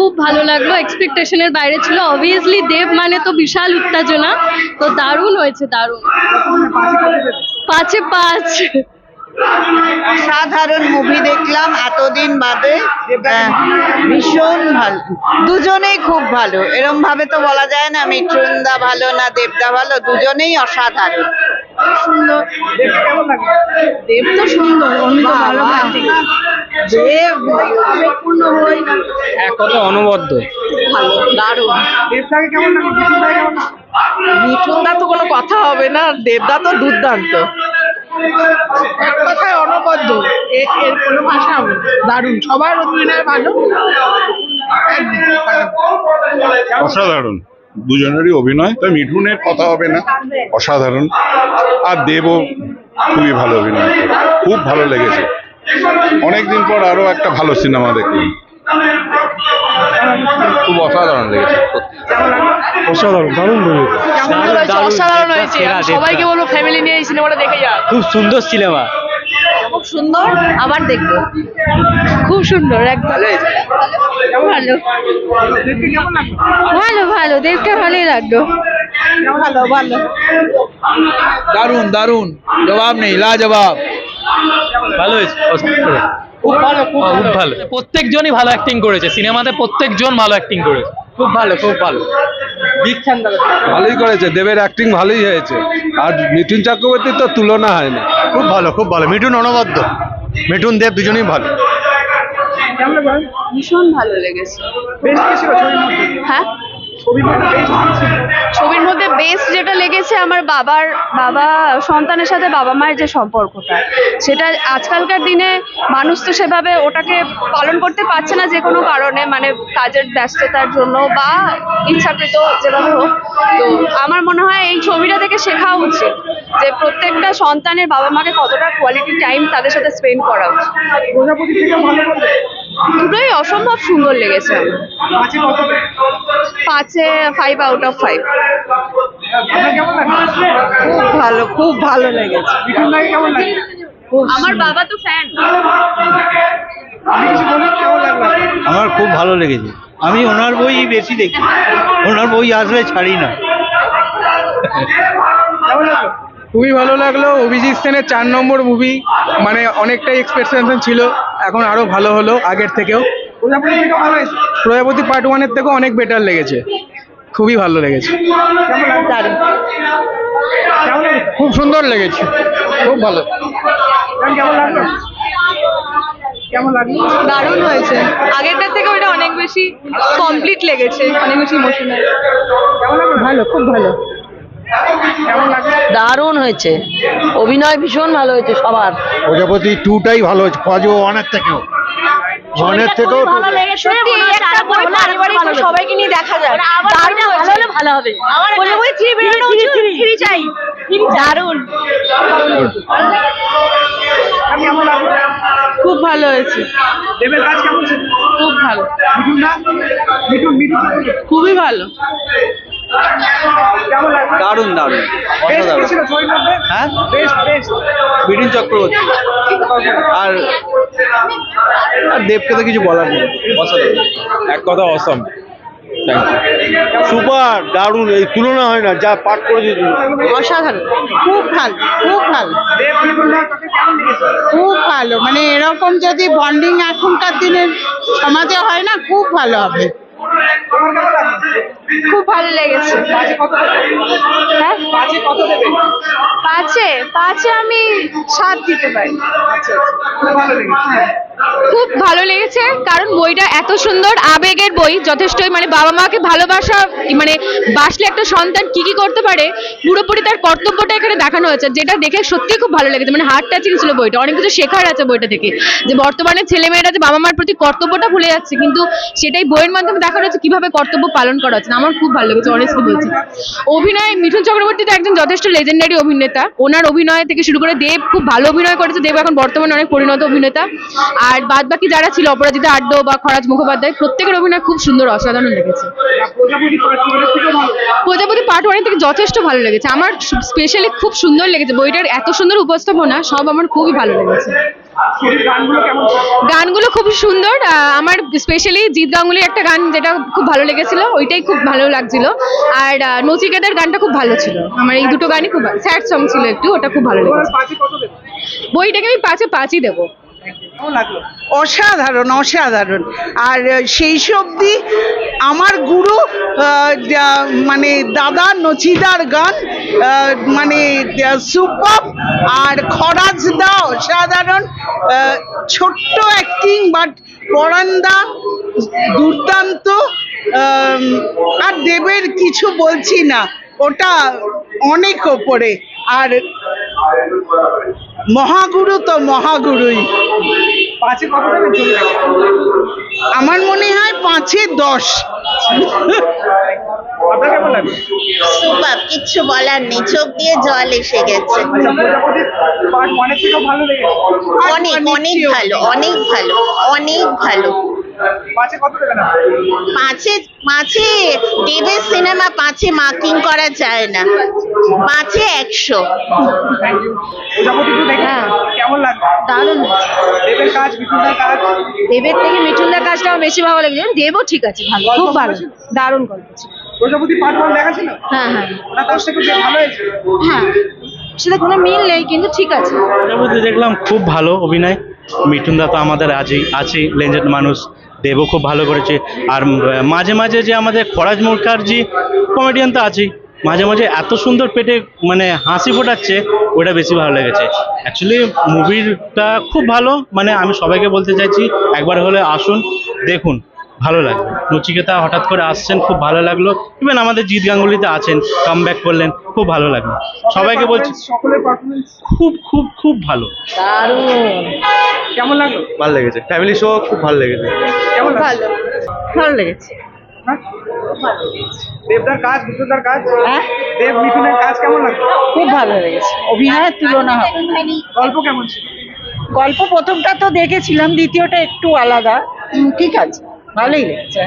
খুব ভালো লাগল এক্সপেকটেশনের বাইরে ছিল। অবভিয়াসলি দেব মানে তো বিশাল উত্তেজনা, তো দারুণ হয়েছে, দারুণ। পাঁচে পাঁচ। সাধারণ মুভি দেখলাম এতদিন বাদে ভীষণ ভালো দুজনেই খুব ভালো। এরম ভাবে তো বলা যায় না মিঠুনদা ভালো না দেবদা ভালো দুজনেই অসাধারণ। সুন্দর। দেব তো সুন্দর উনি ভালো দেব আবেগপূর্ণ হই এক কথা অনবদ্য। ভালো দারুণ। মিঠুনদা তো কোনো কথা হবে না দেবদা তো দুর্দান্ত। এক কথায় অনবদ্য। এর কোনো ভাষা হবে দারুণ। সবার অভিনয় ভালো। অসাধারণ। দুজনেরই অভিনয়। তো মিঠুনের কথা হবে না। অসাধারণ। আর দেবও খুবই ভালো অভিনয় খুব ভালো লেগেছে। অনেকদিন পর আরও একটা ভালো সিনেমা দেখলাম। খুব অসাধারণ লেগেছে অসাধারণ দারুণ অসাধারণ হয়েছে। সবাইকে বলব ফ্যামিলি নিয়ে এই সিনেমাটা দেখে খুব সুন্দর সিনেমা। খুব সুন্দর আবার দেখব। খুব সুন্দর একদম। ভালো। ভালো ভালো দেবকে ভালোই লাগল। ভালো ভালো। দারুণ দারুণ জবাব নেই লাজবাব। ভালো হয়েছে খুব ভালো। খুব খুব ভালো। প্রত্যেকজনই ভালো অ্যাক্টিং করেছে সিনেমাতে প্রত্যেকজন ভালো অ্যাক্টিং করেছে। খুব ভালো খুব ভালো। দিচ্ছেন দাদা। ভালোই করেছে দেবের অ্যাক্টিং ভালোই হয়েছে। আর মিঠুন চক্রবর্তীর তো তুলনা হয় না। খুব ভালো খুব ভালো। মিঠুন অনবদ্য। মিঠুন দেব দুজনেই ভালো। ভীষণ ভালো লেগেছে। হ্যাঁ ছবির মধ্যে বেস্ট যেটা লেগেছে আমার বাবার বাবা সন্তানের সাথে বাবা মায়ের যে সম্পর্কটা সেটা আজকালকার দিনে মানুষ তো সেভাবে ওটাকে পালন করতে পারছে না যে কোনো কারণে মানে কাজের ব্যস্ততার জন্য বা ইচ্ছাকৃত যেভাবে হোক। তো আমার মনে হয় এই ছবিটা থেকে শেখা উচিত যে প্রত্যেকটা সন্তানের বাবা মাকে কতটা কোয়ালিটি টাইম তাদের সাথে স্পেন্ড করা উচিত। দুটোই অসম্ভব সুন্দর লেগেছে। পাঁচে ফাইভ আউট অফ ফাইভ খুব ভালো খুব ভালো লেগেছে। আমার বাবা তো ফ্যান আমার খুব ভালো লেগেছে। আমি ওনার বই বেশি দেখি। ওনার বই আসলে ছাড়ি না। খুবই ভালো লাগল। অভিজিৎ সেনের চার নম্বর মুভি মানে অনেকটাই এক্সপেকটেশন ছিল। এখন আরও ভালো হলো আগের থেকেও। প্রজাপতি পার্ট ওয়ানের থেকেও অনেক বেটার লেগেছে। খুবই ভালো লেগেছে। খুব সুন্দর লেগেছে। খুব ভালো। দারুণ হয়েছে। আগেরটার থেকে ওটা অনেক বেশি কমপ্লিট লেগেছে অনেক বেশি ইমোশনাল ভালো খুব ভালো। দারুণ হয়েছে। অভিনয় ভীষণ ভালো হয়েছে সবার। প্রজাপতি টুটাই ভালো হয়েছে। ওয়ানের থেকেও। থেকেও সবাইকে নিয়ে দেখা যায় ভালো হবে। চাই। দারুণ। খুব ভালো হয়েছে। খুব ভালো। খুবই ভালো। দারুণ দারুণ হ্যাঁ? বেস্ট চক্রবর্তী। আর আর দেবকে তো কিছু বলার নেই। অসাধারণ এক কথা অসম সুপার দারুণ এই তুলনা হয় না যা পাঠ করেছে। অসাধারণ খুব ভালো খুব ভালো। খুব ভালো মানে এরকম যদি বন্ডিং এখনকার দিনের সমাজে হয় না খুব ভালো হবে। খুব ভালো লেগেছে। হ্যাঁ? পাঁচে পাঁচে আমি সাত দিতে পারি। আচ্ছা আচ্ছা। খুব ভালো লেগেছে, কারণ বইটা এত সুন্দর, আবেগের বই, যথেষ্টই মানে বাবা মাকে ভালোবাসা মানে বাসলে একটা সন্তান কি কি করতে পারে, পুরোপুরি তার কর্তব্যটা এখানে দেখানো হয়েছে, যেটা দেখে সত্যি খুব ভালো লেগেছে মানে হার্ট টাচিং ছিল বইটা, অনেক কিছু শেখার আছে বইটা থেকে, যে বর্তমানে ছেলেমেয়েরা যে বাবা মার প্রতি কর্তব্যটা ভুলে যাচ্ছে, কিন্তু সেটাই বইয়ের মাধ্যমে দেখানো হচ্ছে কীভাবে কর্তব্য পালন করা হচ্ছে, আমার খুব ভালো লেগেছে অনেস্টলি বলছি। অভিনয়, মিঠুন চক্রবর্তী তো একজন যথেষ্ট লেজেন্ডারি অভিনেতা, ওনার অভিনয় থেকে শুরু করে দেব, খুব ভালো অভিনয় করেছে, দেব এখন বর্তমানে অনেক পরিণত অভিনেতা আর বাদ বাকি যারা ছিল, অপরাজিতা আড্ড বা খরাজ মুখোপাধ্যায়, প্রত্যেকের অভিনয় খুব সুন্দর, অসাধারণ লেগেছে। প্রজাপতি পার্ট ওয়ানের থেকে যথেষ্ট ভালো লেগেছে। আমার স্পেশালি খুব সুন্দর লেগেছে। বইটার এত সুন্দর উপস্থাপনা, সব আমার খুবই ভালো লেগেছে। গানগুলো খুব সুন্দর। আমার স্পেশালি জিৎ গাঙ্গুলির একটা গান যেটা খুব ভালো লেগেছিল, ওইটাই খুব ভালো লাগছিল। আর নচিকেতার গানটা খুব ভালো ছিল। আমার এই দুটো গানই খুব স্যাড সং ছিল একটু, ওটা খুব ভালো লেগেছে। বইটাকে আমি পাঁচে পাঁচই দেবো। অসাধারণ অসাধারণ। আর সেই অবধি আমার গুরু মানে দাদা নচিদার গান মানে সুপার আর খরাজ দা অসাধারণ। ছোট্ট অ্যাক্টিং বাট পরান্দা, দুর্দান্ত। আর দেবের কিছু বলছি না, ওটা অনেক ওপরে। আর মহাগুরু তো মহাগুরুই। পাঁচে কত দেবেন ছবিটাকে আমার মনে হয় পাঁচে দশ। আপনার কেমন সুপার কিচ্ছু বলার নেই চোখ দিয়ে জল এসে গেছে। আচ্ছা অনেক অনেক ভালো অনেক ভালো অনেক ভালো। পাঁচে কত দেবেন পাঁচে পাঁচে দেবের সিনেমা পাঁচে মার্কিং করা যায় না। পাঁচে একশো। থ্যাংক ইউ প্রজাপতি টু দেখে কেমন লাগল? দারুণ। দেবের কাজ বিপুলদার কাজ? দেবের থেকে মিঠুনদার কাজটা বেশি ভালো লেগেছে। দেবও ঠিক আছে ভালো খুব ভালো দারুণ গল্প প্রজাপতি ছিল? হ্যাঁ হ্যাঁ। ওটা তার থেকে ভালো হয়েছে। হ্যাঁ। সেটা কোনো মিল নেই কিন্তু ঠিক আছে। প্রজাপতি দেখলাম খুব ভালো অভিনয়। মিঠুন দা তো আমাদের আছেই আছে লেজেন্ড মানুষ। দেবও খুব ভালো করেছে। আর মাঝে মাঝে যে আমাদের খরাজ মুখার্জি কমেডিয়ান তো আছেই, মাঝে মাঝে এত সুন্দর পেটে মানে হাসি ফোটাচ্ছে, ওটা বেশি ভালো লেগেছে। অ্যাকচুয়ালি মুভিটা খুব ভালো মানে আমি সবাইকে বলতে চাইছি, একবার হলে আসুন, দেখুন। ভালো লাগবে নচিকেতা হঠাৎ করে আসছেন খুব ভালো লাগল। ইভেন আমাদের জিৎ গাঙ্গুলিতে আছেন কাম করলেন খুব ভালো লাগল। সবাইকে বলছি খুব খুব খুব ভালো। কেমন লাগল? ভালো লেগেছে। ফ্যামিলি শো খুব ভালো লেগেছে। কেমন ভালো। ভালো লেগেছে। দেবদার কাজ হ্যাঁ? দেব মিঠুনের কাজ কেমন লাগল? খুব ভালো লেগেছে। অভিনয়ের তুলনা গল্প কেমন ছিল? গল্প প্রথমটা তো দেখেছিলাম দ্বিতীয়টা একটু আলাদা। ঠিক আছে। ভালোই লেগেছে